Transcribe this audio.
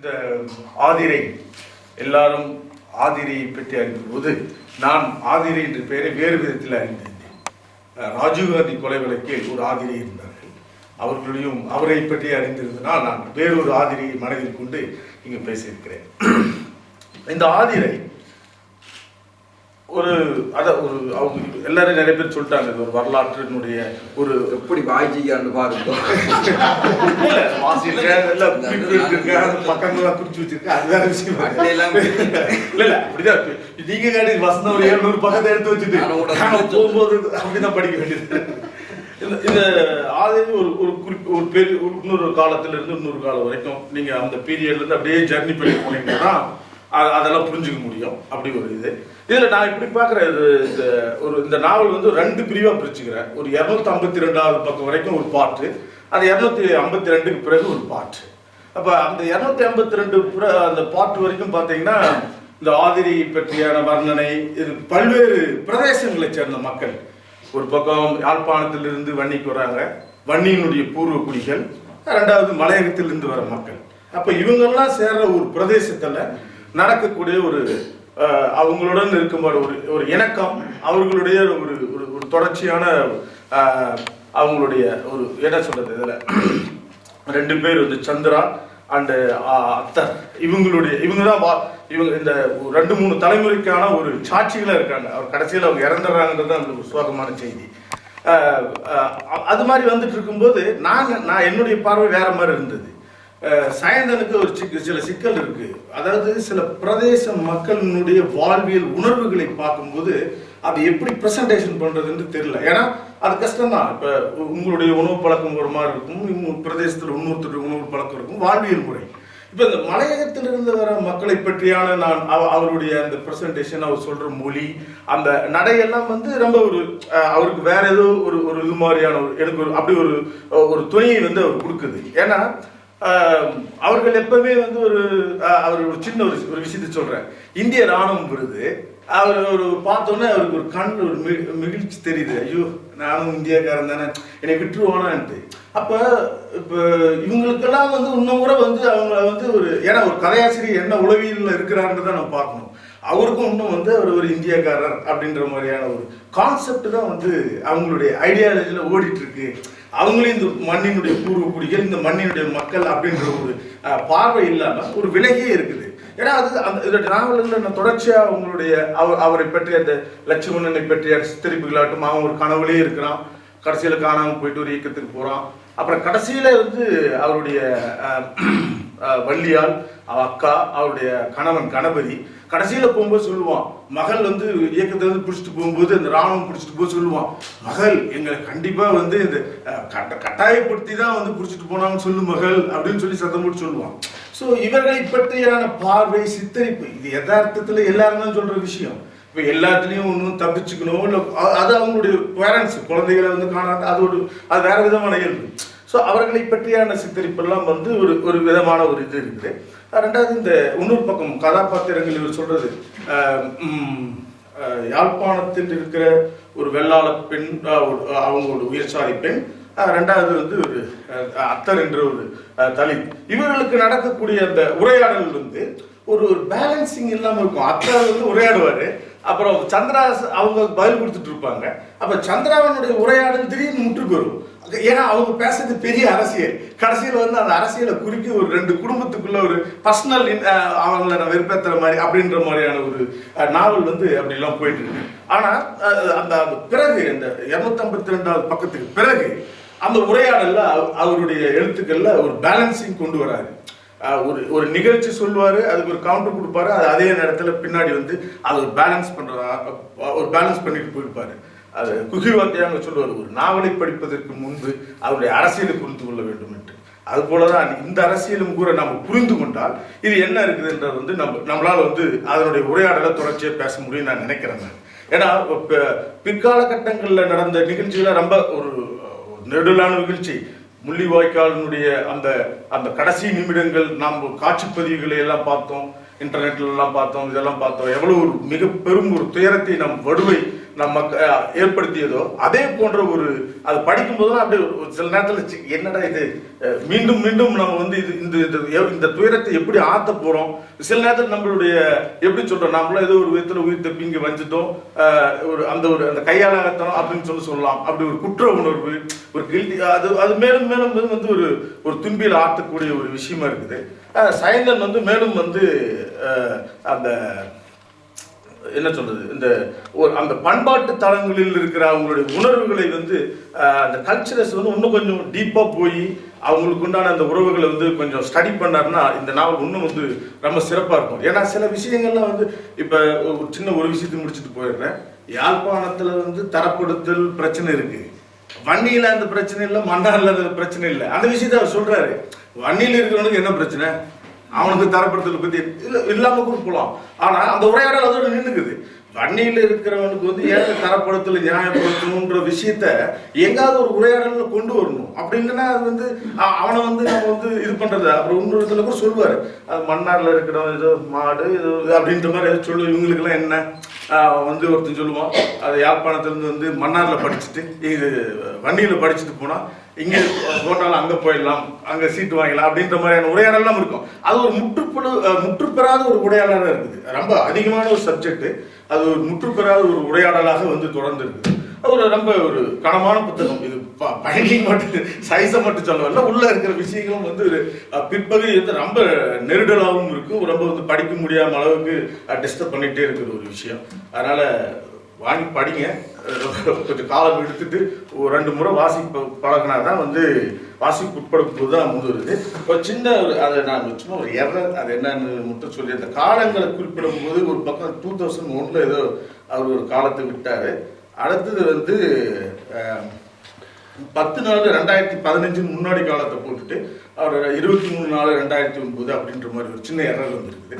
இந்த ஆதிரை எல்லாரும் ஆதிரையை பற்றி அறிந்தபோது நான் ஆதிரை என்ற பெயரை வேறு விதத்தில் அறிந்திருந்தேன். ராஜீவ்காந்தி கொலை வழக்கில் ஒரு ஆதிரை இருந்தார்கள். அவர்களையும் அவரை பற்றி அறிந்திருந்தனால் நான் வேறொரு ஆதிரியை மனதில் கொண்டு இங்கு பேசியிருக்கிறேன். இந்த ஆதிரை ஒரு அத ஒரு அவங்க எல்லாரும் நிறைய பேர் சொல்லிட்டாங்க இது ஒரு வரலாற்றினுடைய ஒரு எப்படி வாய்ச்சிக்கான்னு பாருங்க பக்கங்கள்லாம் குறிச்சு வச்சிருக்கேன், அது வேற விஷயம். இல்ல, இல்ல, அப்படிதான். நீங்க கேட்டு வசந்தம் ஒரு 700 பக்கத்தை எடுத்து வச்சுட்டு, போகும்போது அப்படிதான் படிக்க வேண்டியது. இந்த- ஆதிரி ஒரு ஒரு குறிப்பு ஒரு பெரிய இன்னொரு காலத்துல இருந்து இன்னொரு காலம் வரைக்கும் நீங்க அந்த பீரியட்ல இருந்து அப்படியே ஜர்னி பண்ணி போனீங்கன்னா அதெல்லாம் புரிஞ்சுக்க முடியும். அப்படி ஒரு இது. இதில் நான் இப்படி பார்க்குற இது இந்த ஒரு இந்த நாவல் வந்து ரெண்டு பிரிவாக பிரிச்சுக்கிறேன். ஒரு இரநூத்தி ஐம்பத்தி ரெண்டாவது பக்கம் வரைக்கும் ஒரு பாட்டு அந்த இரநூத்தி ஐம்பத்தி ரெண்டுக்கு பிறகு ஒரு பாட்டு. அப்போ அந்த இரநூத்தி ஐம்பத்தி ரெண்டு அந்த பாட்டு வரைக்கும் பார்த்தீங்கன்னா இந்த ஆதிரி பற்றியான வர்ணனை இது பல்வேறு பிரதேசங்களை சேர்ந்த மக்கள். ஒரு பக்கம் யாழ்ப்பாணத்திலிருந்து வன்னிக்கு வராங்க வன்னியினுடைய பூர்வ குடிகள் ரெண்டாவது மலையகத்திலிருந்து வர மக்கள். அப்போ இவங்கெல்லாம் சேர்ற ஒரு பிரதேசத்தில் நடக்கக்கூடிய ஒரு அவங்களுடன் இருக்கும்போது ஒரு ஒரு இணக்கம் அவர்களுடைய ஒரு ஒரு ஒரு தொடர்ச்சியான அவங்களுடைய ஒரு என்ன சொல்றது இதில்? ரெண்டு பேர் வந்து சந்திரா அண்டு அத்தர். இவங்களுடைய இவங்க தான் வா இவங்க இந்த ஒரு ரெண்டு மூணு தலைமுறைக்கான ஒரு சாட்சிகளாக இருக்காங்க. அவர் கடைசியில் அவங்க இறந்துடுறாங்கன்றது அந்த ஒரு சோகமான செய்தி. அது மாதிரி வந்துட்டு இருக்கும்போது நான் நான் என்னுடைய பார்வை வேற மாதிரி இருந்தது. சாயந்தனுக்கு ஒரு சிக்க சில சிக்கல் இருக்கு. அதாவது சில பிரதேச மக்களினுடைய வாழ்வியல் உணர்வுகளை பார்க்கும்போது அது எப்படி ப்ரெசன்டேஷன் பண்ணுறதுன்னு தெரியல. ஏன்னா அது கஷ்டம்தான். இப்போ உங்களுடைய உணவு பழக்கம் ஒரு மாதிரி இருக்கும் இன்னும் பிரதேசத்தில் இன்னொருத்தருடைய உணவு பழக்கம் இருக்கும் வாழ்வியல் முறை. இப்போ இந்த மலையகத்திலிருந்து வர மக்களை பற்றியான நான் அவ- அவருடைய அந்த ப்ரெசன்டேஷன் அவர் சொல்கிற மொழி அந்த நடையெல்லாம் வந்து ரொம்ப ஒரு அவருக்கு வேற ஏதோ ஒரு ஒரு இது மாதிரியான ஒரு எனக்கு ஒரு அப்படி ஒரு ஒரு துணியை வந்து அவர் கொடுக்குது. ஏன்னா அவர்கள் எப்பவுமே வந்து ஒரு அவர் ஒரு சின்ன ஒரு ஒரு விஷயத்தை சொல்கிறேன் இந்திய ராணுவம் விருது. அவர் ஒரு பார்த்தோன்னே அவருக்கு ஒரு கண் ஒரு மி- மகிழ்ச்சி தெரியுது. ஐயோ நானும் இந்தியாக்காரன் தானே என்னை விட்டுருவானான்ட்டு. அப்போ இப்போ இவங்களுக்கெல்லாம் வந்து இன்னும் கூட வந்து அவங்க வந்து ஒரு ஏன்னா ஒரு கதையாசிரியர் என்ன உளவியலில் இருக்கிறாருன்னு தான் நம்ம பார்க்கணும். அவருக்கும் இன்னும் வந்து அவர் ஒரு இந்தியக்காரர் அப்படின்ற மாதிரியான ஒரு கான்செப்ட் தான் வந்து அவங்களுடைய ஐடியாலஜியில் ஓடிட்டு இருக்கு. அவங்களும் இந்த மண்ணினுடைய பூர்வ குடிகள் இந்த மண்ணினுடைய மக்கள் அப்படின்ற ஒரு பார்வை இல்லாமல் ஒரு விலகியே இருக்குது. ஏன்னா அது அந்த இதோட நாவல்களில் நான் தொடர்ச்சியாக அவங்களுடைய அவர் அவரை பற்றி அந்த லட்சுமணனை பற்றிய சித்தரிப்புகளாட்டும் அவன் ஒரு கனவுலே இருக்கிறான். கடைசியில் காணாமல் போயிட்டு ஒரு இயக்கத்துக்கு போகிறான் அப்புறம் கடைசியில் வந்து அவருடைய வள்ளியால் அவ அக்கா அவருடைய கணவன் கணபதி கடைசியில் போகும்போது சொல்லுவான் மகள் வந்து இயக்கத்தை வந்து பிடிச்சிட்டு போகும்போது அந்த ராணுவம் பிடிச்சிட்டு போய் சொல்லுவான் மகள் எங்களை கண்டிப்பாக வந்து இந்த கட்ட கட்டாயப்படுத்தி தான் வந்து பிடிச்சிட்டு போனாங்கன்னு சொல்லு மகள் அப்படின்னு சொல்லி சத்தம் போட்டு சொல்லுவான். ஸோ இவர்களை பற்றியான பார்வை சித்தரிப்பு இது யதார்த்தத்தில் எல்லாரும் தான் விஷயம். இப்போ எல்லாத்துலேயும் ஒன்றும் தப்பிச்சுக்கணும் இல்லை அது அவங்களுடைய பேரண்ட்ஸ் குழந்தைகளை வந்து காணாது அது ஒரு அது வேற விதமான இயல்பு. ஸோ அவர்களை பற்றியான சித்தரிப்பெல்லாம் வந்து ஒரு ஒரு விதமான ஒரு இது இருக்குது. ரெண்டாவது இந்த இன்னொரு பக்கம் கதாபாத்திரங்கள் இவர் சொல்றது யாழ்ப்பாணத்தில் இருக்கிற ஒரு வெள்ளாள பெண் அவங்களோட ஒரு- உயர்சாதி பெண் ரெண்டாவது வந்து ஒரு அத்தர் என்ற ஒரு தலித் இவர்களுக்கு நடக்கக்கூடிய அந்த உரையாடல் வந்து ஒரு ஒரு பேலன்சிங் இல்லாம இருக்கும். அத்தர் வந்து உரையாடுவாரு. அப்புறம் சந்திரா அவங்க பதில் கொடுத்துட்டு இருப்பாங்க. அப்ப சந்திராவனுடைய உரையாடல் திடீர்னு முற்று பெறும் ஏன்னா அவங்க பேசுறது பெரிய அரசியல். கடைசியில் வந்து அந்த அரசியலை குறிக்க ஒரு ரெண்டு குடும்பத்துக்குள்ள ஒரு பர்சனல் அவங்கள நான் வெறுப்பேற்றுற மாதிரி அப்படின்ற மாதிரியான ஒரு நாவல் வந்து அப்படிலாம் போயிட்டு இருக்கு. ஆனால் அந்த அந்த பிறகு அந்த இரநூத்தம்பத்தி ரெண்டாவது பக்கத்துக்கு பிறகு அந்த உரையாடல்ல அவருடைய எழுத்துக்கள்ல ஒரு பேலன்சிங் கொண்டு வராரு. ஒரு ஒரு நிகழ்ச்சி சொல்லுவார் அதுக்கு ஒரு கவுண்டர் கொடுப்பாரு அது அதே நேரத்தில் பின்னாடி வந்து அதை ஒரு பேலன்ஸ் பண்ணுற ஒரு பேலன்ஸ் பண்ணிட்டு போயிருப்பாரு. அது குகிவாத்தியாங்க சொல்லுவார் ஒரு நாவலை படிப்பதற்கு முன்பு அவருடைய அரசியலை புரிந்து கொள்ள வேண்டும் என்று. அது போலதான் இந்த அரசியலும் கூட நம்ம புரிந்து கொண்டால் இது என்ன இருக்குதுன்றது வந்து நம்ம நம்மளால் வந்து அதனுடைய உரையாடலை தொடர்ச்சியாக பேச முடியும் நான் நினைக்கிறேன் ஏன்னா இப்ப பிற்கால கட்டங்களில் நடந்த நிகழ்ச்சிகளை ரொம்ப ஒரு நெடுலான நிகழ்ச்சி. முள்ளிவாய்க்காலினுடைய அந்த அந்த கடைசி நிமிடங்கள் நாம் காட்சிப்பதிவுகளை எல்லாம் பார்த்தோம் இன்டர்நெட்லாம் பார்த்தோம் இதெல்லாம் பார்த்தோம். எவ்வளோ ஒரு மிக பெரும் ஒரு துயரத்தை நம் வடுவை நம்ம ஏற்படுத்தியதோ அதே போன்ற ஒரு அது படிக்கும்போதெல்லாம் அப்படியே ஒரு சில நேரத்தில் என்னடா இது? மீண்டும் மீண்டும் நம்ம வந்து இது இந்த இந்த இந்த துயரத்தை எப்படி ஆத்த போகிறோம் சில நேரத்தில் நம்மளுடைய எப்படி சொல்கிறோம் நம்மளும் ஏதோ ஒரு விதத்தில் உயிர் தப்பி இங்கே வஞ்சிட்டோம் ஒரு அந்த ஒரு அந்த கையாளத்தனம் அப்படின்னு சொல்லி சொல்லலாம். அப்படி ஒரு குற்ற உணர்வு ஒரு கில்டி அது அது மேலும் மேலும் வந்து வந்து ஒரு ஒரு துன்பியில் ஆற்றக்கூடிய ஒரு விஷயமா இருக்குது. சயந்தன் வந்து மேலும் வந்து அந்த என்ன சொல்றது? இந்த ஒரு அந்த பண்பாட்டு தளங்களில் இருக்கிற அவங்களுடைய உணர்வுகளை வந்து அந்த கல்ச்சரஸ் வந்து இன்னும் கொஞ்சம் டீப்பாக போய் அவங்களுக்கு உண்டான அந்த உறவுகளை வந்து கொஞ்சம் ஸ்டடி பண்ணாருன்னா இந்த நாவல் இன்னும் வந்து ரொம்ப சிறப்பாக இருக்கும். ஏன்னா சில விஷயங்கள்லாம் வந்து இப்போ ஒரு சின்ன ஒரு விஷயத்தை முடிச்சுட்டு போயிடுறேன். யாழ்ப்பாணத்தில் வந்து தரப்படுத்தல் பிரச்சனை இருக்கு. வன்னியில அந்த பிரச்சனை இல்லை மன்னாரில் அந்த பிரச்சனை இல்லை. அந்த விஷயத்த அவர் சொல்கிறாரு வன்னியில இருக்கிறவனுக்கு என்ன பிரச்சனை? அவனுக்கு தரப்படுத்தல் பத்தி இல்ல இல்லாம கூட போலாம். ஆனா அந்த உரையாடல் அதோட நின்னுக்குது. வன்னியில இருக்கிறவனுக்கு வந்து ஏன் தரப்படுத்தல் நியாயப்படுத்தணுன்ற விஷயத்த எங்காவது ஒரு உரையாடலில் கொண்டு வரணும். அப்படி இல்லைன்னா அது வந்து அவனை வந்து நம்ம வந்து இது பண்றது. அப்புறம் இன்னொரு இடத்துல கூட சொல்லுவாரு. அது மன்னாரில் இருக்கிறவன் ஏதோ மாடு ஏதோ அப்படின்ற மாதிரி ஏதோ சொல்லு இவங்களுக்கெல்லாம் என்ன? வந்து ஒருத்தன் சொல்லுவான். அது யாழ்ப்பாணத்துலேருந்து வந்து மன்னாரில் படிச்சுட்டு இது வண்டியில் படிச்சுட்டு போனால் இங்கே போனாலும் அங்கே போயிடலாம் அங்கே சீட்டு வாங்கிடலாம் அப்படின்ற மாதிரியான உரையாடலாம் இருக்கும். அது ஒரு முற்றுப்புழு முற்றுப்பெறாத ஒரு உரையாடலாக இருக்குது. ரொம்ப அதிகமான ஒரு சப்ஜெக்ட் அது ஒரு முற்றுப்பெறாத ஒரு உரையாடலாக வந்து தொடர்ந்து இருக்குது ஒரு ரொம்ப ஒரு கனமான புத்தகம். இது பயணிங் மட்டும் சைஸை மட்டும் சொல்லவில்லை உள்ள இருக்கிற விஷயங்களும் வந்து பிற்பகுதி வந்து ரொம்ப நெருடலாகவும் இருக்கும் ரொம்ப வந்து படிக்க முடியாம அளவுக்கு டிஸ்டர்ப் பண்ணிகிட்டே இருக்கிற ஒரு விஷயம். அதனால் வாங்கி படிங்க. கொஞ்சம் காலம் எடுத்துட்டு ஒரு ரெண்டு முறை வாசிப்பு பழகினா தான் வந்து வாசிப்பு உட்படும் போது தான் முதுருது இப்போ சின்ன ஒரு அதை நான் சும்மா ஒரு எரர் அது என்னன்னு மட்டும் சொல்லி அந்த காலங்களை குறிப்பிடும் போது ஒரு பக்கம் டூ தௌசண்ட் ஒன்ல ஏதோ அவர் ஒரு காலத்தை விட்டார். அடுத்தது வந்து பத்து நாலு ரெண்டாயிரத்தி பதினஞ்சு முன்னாடி காலத்தை போட்டுட்டு அவர் இருபத்தி மூணு நாலு ரெண்டாயிரத்தி ஒன்பது அப்படின்ற மாதிரி ஒரு சின்ன எரர் வந்துருக்குது.